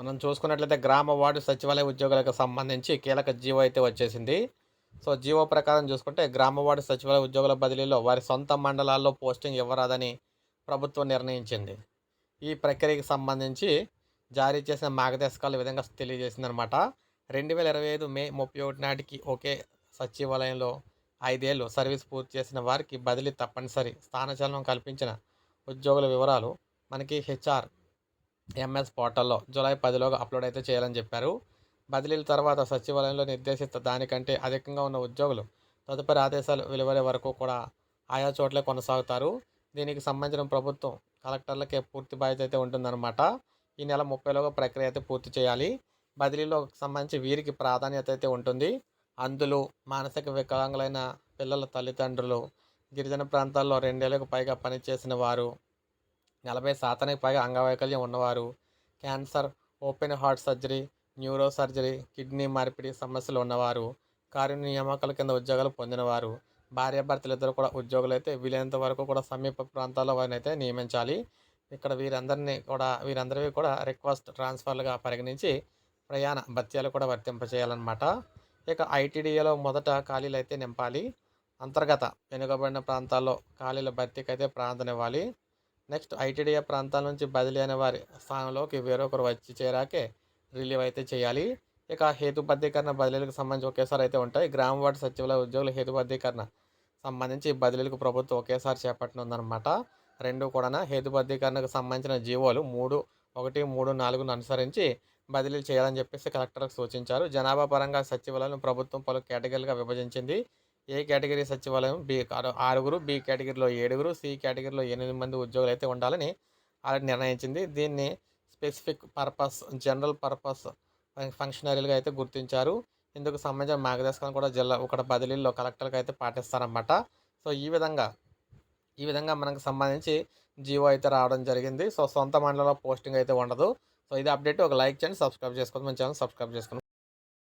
మనం చూసుకున్నట్లయితే గ్రామ వార్డు సచివాలయ ఉద్యోగులకు సంబంధించి కీలక జీవో అయితే వచ్చేసింది. సో జీవో ప్రకారం చూసుకుంటే గ్రామ వార్డు సచివాలయ ఉద్యోగుల బదిలీలో వారి సొంత మండలాల్లో పోస్టింగ్ ఇవ్వరాదని ప్రభుత్వం నిర్ణయించింది. ఈ ప్రక్రియకి సంబంధించి జారీ చేసిన మార్గదర్శకాలు ఈ విధంగా తెలియజేసిందనమాట రెండు వేల ఇరవై ఐదు మే ముప్పై ఒకటి నాటికి ఒకే సచివాలయంలో ఐదేళ్ళు సర్వీస్ పూర్తి చేసిన వారికి బదిలీ తప్పనిసరి. స్థానచలనం కల్పించిన ఉద్యోగుల వివరాలు మనకి హెచ్ఆర్ ఎంఎస్ పోర్టల్లో జూలై పదిలోగా అప్లోడ్ అయితే చేయాలని చెప్పారు. బదిలీల తర్వాత సచివాలయంలో నిర్దేశిత దానికంటే అధికంగా ఉన్న ఉద్యోగులు తదుపరి ఆదేశాలు వెలువడే వరకు కూడా ఆయా చోట్లే కొనసాగుతారు. దీనికి సంబంధించిన ప్రభుత్వం కలెక్టర్లకే పూర్తి బాధ్యత అయితే ఉంటుందన్నమాట. ఈ నెల ముప్పైలోగా ప్రక్రియ అయితే పూర్తి చేయాలి. బదిలీలో సంబంధించి వీరికి ప్రాధాన్యత అయితే ఉంటుంది. అందులో మానసిక వికలాంగులైన పిల్లల తల్లిదండ్రులు గిరిజన ప్రాంతాల్లో రెండేళ్ళకు పైగా పనిచేసిన వారు నలభై శాతానికి పైగా అంగవైకల్యం ఉన్నవారు cancer open heart surgery neuro surgery kidney మార్పిడి సమస్యలు ఉన్నవారు కార్య నియామకాల కింద ఉద్యోగాలు పొందినవారు భార్యాభర్తలు ఇద్దరు కూడా ఉద్యోగులు అయితే వీలైనంత వరకు కూడా సమీప ప్రాంతాల్లో వారిని అయితే నియమించాలి. ఇక్కడ వీరందరినీ కూడా వీరందరివి కూడా రిక్వెస్ట్ ట్రాన్స్ఫర్లుగా పరిగణించి ప్రయాణ భత్యాలు కూడా వర్తింపచేయాలన్నమాట ఇక ఐటీడీఏలో మొదట ఖాళీలు అయితే నింపాలి. అంతర్గత వెనుకబడిన ప్రాంతాల్లో ఖాళీల భర్తీకి అయితే ప్రాంతం ఇవ్వాలి. నెక్స్ట్ ఐటీడీఏ ప్రాంతాల నుంచి బదిలీ అయిన వారి స్థానంలోకి వేరొకరు వచ్చి చేరాకే రిలీవ్ అయితే చేయాలి. ఇక హేతుబద్ధీకరణ బదిలీలకు సంబంధించి ఒకేసారి అయితే ఉంటాయి. గ్రామ వార్డు సచివాలయ ఉద్యోగుల హేతుబద్ధీకరణ సంబంధించి బదిలీలకు ప్రభుత్వం ఒకేసారి చేపట్టనుందనమాట రెండు కూడా హేతుబద్ధీకరణకు సంబంధించిన జీవోలు మూడు ఒకటి మూడు నాలుగును అనుసరించి బదిలీలు చేయాలని చెప్పేసి కలెక్టర్లకు సూచించారు. జనాభా పరంగా సచివాలయం ప్రభుత్వం పలు కేటగిరీలుగా విభజించింది. ఏ కేటగిరీ సచివాలయం? బి ఆరుగురు బి కేటగిరీలో ఏడుగురు సి కేటగిరీలో ఎనిమిది మంది ఉద్యోగులు అయితే ఉండాలని ఆల్రెడీ నిర్ణయించింది. దీన్ని స్పెసిఫిక్ పర్పస్ జనరల్ పర్పస్ ఫంక్షనరీలుగా అయితే గుర్తించారు. ఇందుకు సంబంధించిన మార్గదర్శకాలను కూడా జిల్లా ఒకటి బదిలీల్లో కలెక్టర్లకు అయితే పాటిస్తారన్నమాట. సో ఈ విధంగా ఈ విధంగా మనకు సంబంధించి జియో అయితే రావడం జరిగింది. సో సొంత మండలంలో పోస్టింగ్ అయితే ఉండదు. సో ఇది అప్డేట్. ఒక లైక్ చేయండి సబ్స్క్రైబ్ చేసుకోండి మన ఛానల్ సబ్స్క్రైబ్ చేసుకోండి.